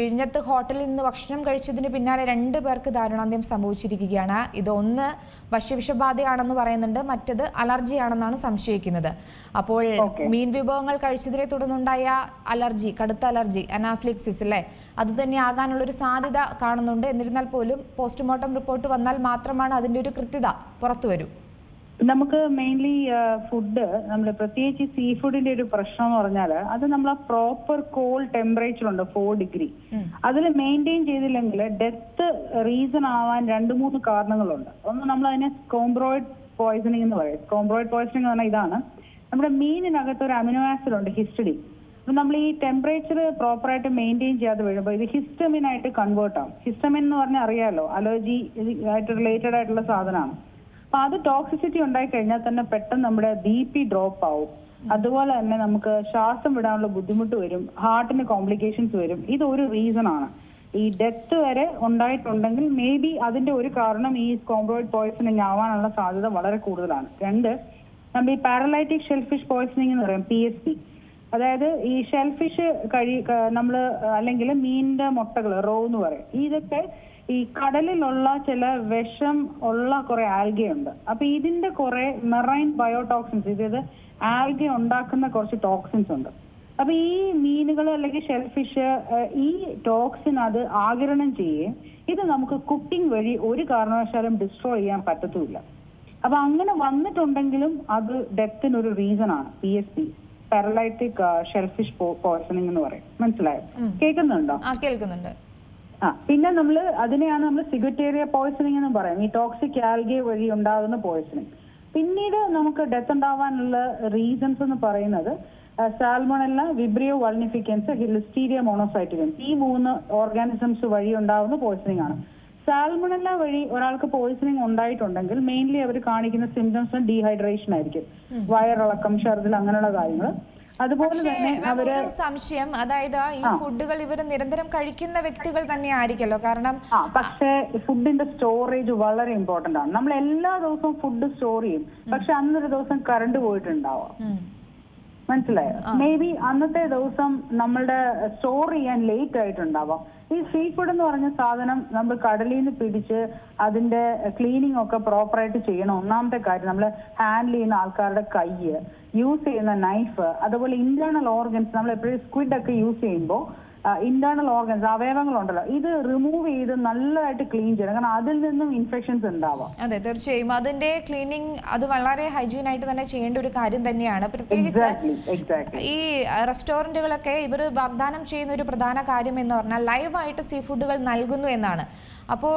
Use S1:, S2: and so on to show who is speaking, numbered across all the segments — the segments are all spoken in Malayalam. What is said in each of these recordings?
S1: വിഴിഞ്ഞത്ത് ഹോട്ടലിൽ നിന്ന് ഭക്ഷണം കഴിച്ചതിന് പിന്നാലെ രണ്ട് പേർക്ക് ദാരുണാന്ത്യം സംഭവിച്ചിരിക്കുകയാണ്. ഇത് ഒന്ന് ഭക്ഷ്യവിഷബാധയാണെന്ന് പറയുന്നുണ്ട് മറ്റത് അലർജിയാണെന്നാണ് സംശയിക്കുന്നത്. അപ്പോൾ മീൻ വിഭവങ്ങൾ കഴിച്ചതിനെ തുടർന്നുണ്ടായ അലർജി കടുത്ത അലർജി അനാഫ്ലിക്സിസ് അല്ലേ? അത് തന്നെ ആകാനുള്ള ഒരു സാധ്യത കാണുന്നുണ്ട്. എന്നിരുന്നാൽ പോലും പോസ്റ്റ്മോർട്ടം റിപ്പോർട്ട് വന്നാൽ മാത്രമാണ് അതിന്റെ ഒരു കൃത്യത പുറത്തു വരൂ.
S2: നമുക്ക് മെയിൻലി ഫുഡ് നമ്മൾ പ്രത്യേകിച്ച് സീ ഫുഡിന്റെ ഒരു പ്രശ്നം എന്ന് പറഞ്ഞാൽ അത് നമ്മൾ ആ പ്രോപ്പർ കോൾ ടെമ്പറേച്ചർ ഉണ്ട് ഫോർ ഡിഗ്രി അതിൽ മെയിന്റെയിൻ ചെയ്തില്ലെങ്കിൽ ഡെത്ത് റീസൺ ആവാൻ രണ്ട് മൂന്ന് കാരണങ്ങളുണ്ട്. ഒന്ന് നമ്മൾ അതിനെ സ്കോംബ്രോയിഡ് പോയ്സണിങ് എന്ന് പറയും. സ്കോംബ്രോയിഡ് പോയ്സണിങ് എന്ന് പറഞ്ഞാൽ ഇതാണ്. നമ്മുടെ മീനിനകത്ത് ഒരു അമിനോ ആസിഡ് ഉണ്ട് ഹിസ്റ്റഡി അപ്പൊ നമ്മൾ ഈ ടെമ്പറേച്ചർ പ്രോപ്പറായിട്ട് മെയിന്റെയിൻ ചെയ്യാതെ വരുമ്പോൾ ഇത് ഹിസ്റ്റമിനായിട്ട് കൺവേർട്ട് ആവും. ഹിസ്റ്റമിൻ എന്ന് പറഞ്ഞാൽ അറിയാലോ അലർജി ആയിട്ട് റിലേറ്റഡ് ആയിട്ടുള്ള സാധനമാണ്. അപ്പൊ അത് ടോക്സിസിറ്റി ഉണ്ടായി കഴിഞ്ഞാൽ തന്നെ പെട്ടെന്ന് നമ്മുടെ ബി പി ഡ്രോപ്പ് ആവും. അതുപോലെ തന്നെ നമുക്ക് ശ്വാസം വിടാനുള്ള ബുദ്ധിമുട്ട് വരും ഹാർട്ടിന് കോംപ്ലിക്കേഷൻസ് വരും. ഇത് ഒരു റീസൺ ആണ്. ഈ ഡെത്ത് വരെ ഉണ്ടായിട്ടുണ്ടെങ്കിൽ മേ ബി അതിന്റെ ഒരു കാരണം ഈ കോംബ്രോയിഡ് പോയ്സണിങ് ആവാനുള്ള സാധ്യത വളരെ കൂടുതലാണ്. രണ്ട് നമ്മൾ ഈ പാരലൈറ്റിക് ഷെൽഫിഷ് പോയ്സണിങ് എന്ന് പറയും പി എസ് പി അതായത് ഈ ഷെൽഫിഷ് കഴി നമ്മൾ അല്ലെങ്കിൽ മീനിന്റെ മുട്ടകൾ റോ എന്ന് പറയും. ഇതൊക്കെ ഈ കടലിലുള്ള ചില വിഷം ഉള്ള കുറെ ആൽഗയുണ്ട്. അപ്പൊ ഇതിന്റെ കുറെ മെറൈൻ ബയോടോക്സിൻസ് ഇതായത് ആൽഗ ഉണ്ടാക്കുന്ന കുറച്ച് ടോക്സിൻസ് ഉണ്ട്. അപ്പൊ ഈ മീനുകൾ അല്ലെങ്കിൽ ഷെൽഫിഷ് ഈ ടോക്സിൻ അത് ആകിരണം ചെയ്യുകയും ഇത് നമുക്ക് കുക്കിംഗ് വഴി ഒരു കാരണവശാലും ഡിസ്ട്രോ ചെയ്യാൻ പറ്റത്തുമില്ല. അപ്പൊ അങ്ങനെ വന്നിട്ടുണ്ടെങ്കിലും അത് ഡെത്തിന് ഒരു റീസൺ ആണ് P S P paralytic shellfish poisoning എന്ന് പറയും. മനസ്സിലായോ? കേൾക്കുന്നുണ്ടോ?
S1: കേൾക്കുന്നുണ്ട്.
S2: ആ പിന്നെ നമ്മൾ അതിനെയാണ് നമ്മൾ സിഗറ്റേറിയ പോയിസണിങ് എന്ന് പറയും. ഈ ടോക്സിക് ആൽഗെ വഴി ഉണ്ടാകുന്ന പോയിസണിങ് പിന്നീട് നമുക്ക് ഡെത്ത് ഉണ്ടാവാനുള്ള റീസൺസ് എന്ന് പറയുന്നത് Salmonella Vibrio vulnificus Listeria monocytogenes ഈ മൂന്ന് ഓർഗാനിസംസ് വഴി ഉണ്ടാകുന്ന പോയിസണിങ് ആണ്. സാൽമണല്ല വഴി ഒരാൾക്ക് പോയിസണിങ് ഉണ്ടായിട്ടുണ്ടെങ്കിൽ മെയിൻലി അവർ കാണിക്കുന്ന സിംറ്റംസ് ഡീഹൈഡ്രേഷൻ ആയിരിക്കും. വയറിളക്കം ഷർദിൽ അങ്ങനെയുള്ള കാര്യങ്ങൾ അതുപോലെ തന്നെ
S1: അവർ സംശയം. അതായത് ഈ ഫുഡുകൾ ഇവർ നിരന്തരം കഴിക്കുന്ന വ്യക്തികൾ തന്നെ ആയിരിക്കല്ലോ. കാരണം
S2: പക്ഷേ ഫുഡിന്റെ സ്റ്റോറേജ് വളരെ ഇമ്പോർട്ടന്റ് ആണ്. നമ്മൾ എല്ലാ ദിവസവും ഫുഡ് സ്റ്റോർ ചെയ്യും. പക്ഷെ അന്നൊരു ദിവസം കറണ്ട് പോയിട്ടുണ്ടാവാം. മനസ്സിലായോ? മേ ബി അന്നത്തെ ദിവസം നമ്മളുടെ സ്റ്റോർ ചെയ്യാൻ ലേറ്റ് ആയിട്ടുണ്ടാവാം. ഈ സീ ഫുഡ് എന്ന് പറഞ്ഞ സാധനം നമ്മൾ കടലിൽ നിന്ന് പിടിച്ച് അതിന്റെ ക്ലീനിങ് ഒക്കെ പ്രോപ്പറായിട്ട് ചെയ്യണം. ഒന്നാമത്തെ കാര്യം നമ്മൾ ഹാൻഡിൽ ചെയ്യുന്ന ആൾക്കാരുടെ കൈ യൂസ് ചെയ്യുന്ന നൈഫ് അതുപോലെ ഇന്റേണൽ ഓർഗൻസ് നമ്മൾ എപ്പോഴും സ്ക്വിഡ് ഒക്കെ യൂസ് ചെയ്യുമ്പോൾ ഇന്റേണൽ ഓർഗൻസ് അവയവങ്ങളുണ്ടല്ലോ. ഇത് റിമൂവ് ചെയ്ത് നല്ലതായിട്ട് ക്ലീൻ ചെയ്യണം. കാരണം അതിൽ നിന്നും ഇൻഫെക്ഷൻസ് ഉണ്ടാവാം.
S1: അതെ തീർച്ചയായും. അതിന്റെ ക്ലീനിങ് അത് വളരെ ഹൈജീൻ ആയിട്ട് തന്നെ ചെയ്യേണ്ട ഒരു കാര്യം തന്നെയാണ്. പ്രത്യേകിച്ച് ഈ റെസ്റ്റോറന്റുകളൊക്കെ ഇവർ വാഗ്ദാനം ചെയ്യുന്ന ഒരു പ്രധാന കാര്യം എന്ന് പറഞ്ഞാൽ ലൈവായിട്ട് സീ ഫുഡുകൾ നൽകുന്നു എന്നാണ്. അപ്പോൾ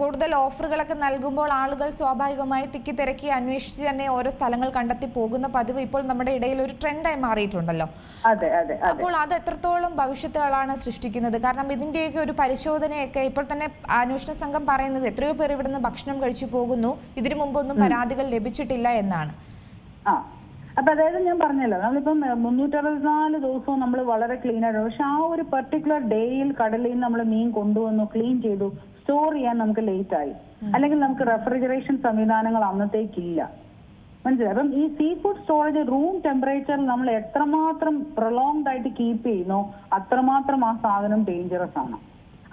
S1: കൂടുതൽ ഓഫറുകളൊക്കെ നൽകുമ്പോൾ ആളുകൾ സ്വാഭാവികമായി തിക്കി തിരക്കി അന്വേഷിച്ച് തന്നെ ഓരോ സ്ഥലങ്ങൾ കണ്ടെത്തി പോകുന്ന പതിവ് ഇപ്പോൾ നമ്മുടെ ഇടയിൽ ഒരു ട്രെൻഡായി മാറിയിട്ടുണ്ടല്ലോ.
S2: അതെ അതെ അതെ.
S1: അപ്പോൾ അത് എത്രത്തോളം ഭവിഷ്യത്തുകളാണ് സൃഷ്ടിക്കുന്നത്. കാരണം ഇതിന്റെയൊക്കെ ഒരു പരിശോധനയൊക്കെ ഇപ്പോൾ തന്നെ അന്വേഷണ സംഘം പറയുന്നത് എത്രയോ പേർ ഇവിടുന്ന് ഭക്ഷണം കഴിച്ചു പോകുന്നു. ഇതിനു മുമ്പൊന്നും പരാതികൾ ലഭിച്ചിട്ടില്ല എന്നാണ്.
S2: ആ. അപ്പൊ അതായത് ഞാൻ പറഞ്ഞല്ലോ നമ്മളിപ്പം മുന്നൂറ്ററുപത്തിനാല് ദിവസവും നമ്മൾ വളരെ ക്ലീൻ ആയിട്ട് പക്ഷെ ആ ഒരു പെർട്ടിക്കുലർ ഡേയിൽ കടലിൽ നിന്ന് നമ്മൾ മീൻ കൊണ്ടുവന്നു ക്ലീൻ ചെയ്തു സ്റ്റോർ ചെയ്യാൻ നമുക്ക് ലേറ്റ് ആയി. അല്ലെങ്കിൽ നമുക്ക് റെഫ്രിജറേഷൻ സംവിധാനങ്ങൾ അന്നത്തേക്കില്ല. മനസ്സിലായി? അപ്പം ഈ സീ ഫുഡ് സ്റ്റോറേജ് റൂം ടെമ്പറേച്ചറിൽ നമ്മൾ എത്രമാത്രം പ്രൊലോങ്ഡ് ആയിട്ട് കീപ്പ് ചെയ്യുന്നോ അത്രമാത്രം ആ സാധനം ഡേഞ്ചറസ് ആണ്.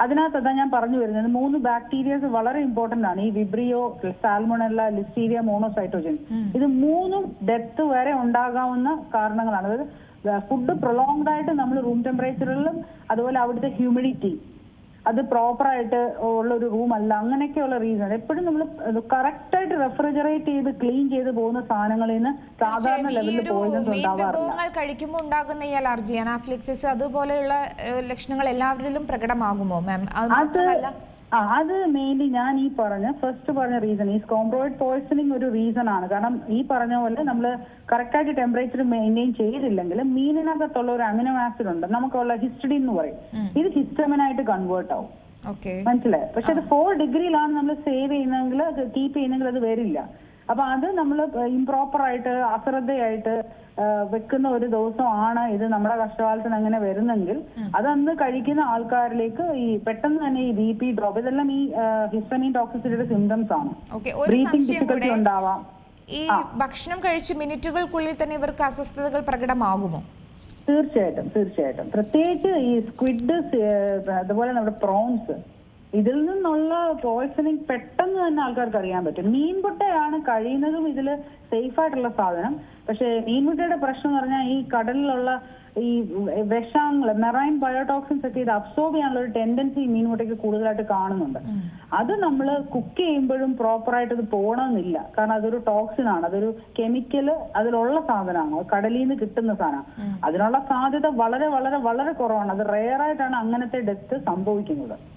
S2: അതിനകത്ത് അതാ ഞാൻ പറഞ്ഞു വരുന്നത് മൂന്ന് ബാക്ടീരിയസ് വളരെ ഇമ്പോർട്ടന്റ് ആണ്. ഈ വിബ്രിയോ സാൽമോണല്ല ലിസ്റ്റീരിയ മോണോസൈറ്റോജൻ ഇത് മൂന്നും ഡെത്ത് വരെ ഉണ്ടാകാവുന്ന കാരണങ്ങളാണ്. അതായത് ഫുഡ് പ്രൊലോങ്ഡ് ആയിട്ട് നമ്മൾ റൂം ടെമ്പറേച്ചറിലും അതുപോലെ അവിടുത്തെ ഹ്യൂമിഡിറ്റി അത് പ്രോപ്പർ ആയിട്ട് ഉള്ള ഒരു റൂം അല്ല. അങ്ങനെയൊക്കെയുള്ള റീസൺ എപ്പോഴും നമ്മൾ കറക്റ്റ് ആയിട്ട് റെഫ്രിജറേറ്റ് ചെയ്ത് ക്ലീൻ ചെയ്ത് പോകുന്ന സാധനങ്ങളിൽ നിന്ന് സാധാരണ ലെവലിൽ പോയിസൺസ് ഉണ്ടാവാറില്ല.
S1: കഴിക്കുമ്പോൾ ഉണ്ടാകുന്ന ഈ അലർജി അനാഫ്ലിക്സിസ് അതുപോലെയുള്ള ലക്ഷണങ്ങൾ എല്ലാവരിലും പ്രകടമാകുമോ മാം അത്
S2: ആ അത് മെയിൻലി ഞാൻ ഈ പറഞ്ഞ ഫസ്റ്റ് പറഞ്ഞ റീസൺ ഈ സ്കോംബ്രോയിഡ് പോയ്സണിങ് ഒരു റീസൺ ആണ്. കാരണം ഈ പറഞ്ഞ പോലെ നമ്മൾ കറക്റ്റായിട്ട് ടെമ്പറേച്ചർ മെയിന്റെയിൻ ചെയ്തില്ലെങ്കിൽ മീനിനകത്തുള്ള ഒരു അമിനോ ആസിഡ് ഉണ്ട്. നമുക്കുള്ള ഹിസ്റ്റഡി എന്ന് പറയും. ഇത് ഹിസ്റ്റമിനായിട്ട് കൺവേർട്ട് ആവും.
S1: മനസ്സിലായി
S2: മനസ്സിലായോ? പക്ഷെ അത് ഫോർ ഡിഗ്രിയിലാണ് നമ്മൾ സേവ് ചെയ്യുന്നെങ്കിൽ അത് കീപ്പ് ചെയ്യുന്നെങ്കിൽ അത് വരില്ല. അപ്പൊ അത് നമ്മൾ ഇംപ്രോപ്പർ ആയിട്ട് അശ്രദ്ധയായിട്ട് വെക്കുന്ന ഒരു ദിവസമാണ് ഇത് നമ്മുടെ കഷ്ടകാലത്തിന് അങ്ങനെ വരുന്നെങ്കിൽ അതന്ന് കഴിക്കുന്ന ആൾക്കാരിലേക്ക് ഈ പെട്ടെന്ന് തന്നെ ഈ ബി പി ഡ്രോപ്പ് ഇതെല്ലാം ഈ ഹിസ്റ്റമീൻ ടോക്സിസിറ്റിയുടെ സിംറ്റംസ് ആണ്. ബ്രീത്തിങ് ഡിഫിക്കൽട്ടി ഉണ്ടാവാം.
S1: ഈ ഭക്ഷണം കഴിച്ച് മിനിറ്റുകൾക്കുള്ളിൽ തന്നെ ഇവർക്ക് അസ്വസ്ഥതകൾ പ്രകടമാകുമോ?
S2: തീർച്ചയായിട്ടും തീർച്ചയായിട്ടും. പ്രത്യേകിച്ച് ഈ സ്ക്വിഡ് അതുപോലെ നമ്മുടെ പ്രോൺസ് ഇതിൽ നിന്നുള്ള പോയ്സണിങ് പെട്ടെന്ന് തന്നെ ആൾക്കാർക്ക് അറിയാൻ പറ്റും. മീൻമുട്ടയാണ് കഴിയുന്നതും ഇതിൽ സേഫ് ആയിട്ടുള്ള സാധനം. പക്ഷേ മീൻമുട്ടയുടെ പ്രശ്നം എന്ന് പറഞ്ഞാൽ ഈ കടലിലുള്ള ഈ വിഷാങ്ങൾ മെറൈൻ ബയോടോക്സിൻസ് ഒക്കെ ഇത് അബ്സോർബ് ചെയ്യാനുള്ള ഒരു ടെൻഡൻസി മീൻമുട്ടയ്ക്ക് കൂടുതലായിട്ട് കാണുന്നുണ്ട്. അത് നമ്മൾ കുക്ക് ചെയ്യുമ്പോഴും പ്രോപ്പറായിട്ട് ഇത് പോകണമെന്നില്ല കാരണം അതൊരു ടോക്സിൻ ആണ്. അതൊരു കെമിക്കൽ അതിലുള്ള സാധനമാണ്. കടലിൽ നിന്ന് കിട്ടുന്ന സാധനം. അതിനുള്ള സാധ്യത വളരെ വളരെ വളരെ കുറവാണ്. അത് റെയർ ആയിട്ടാണ് അങ്ങനത്തെ ഡെത്ത് സംഭവിക്കുന്നത്.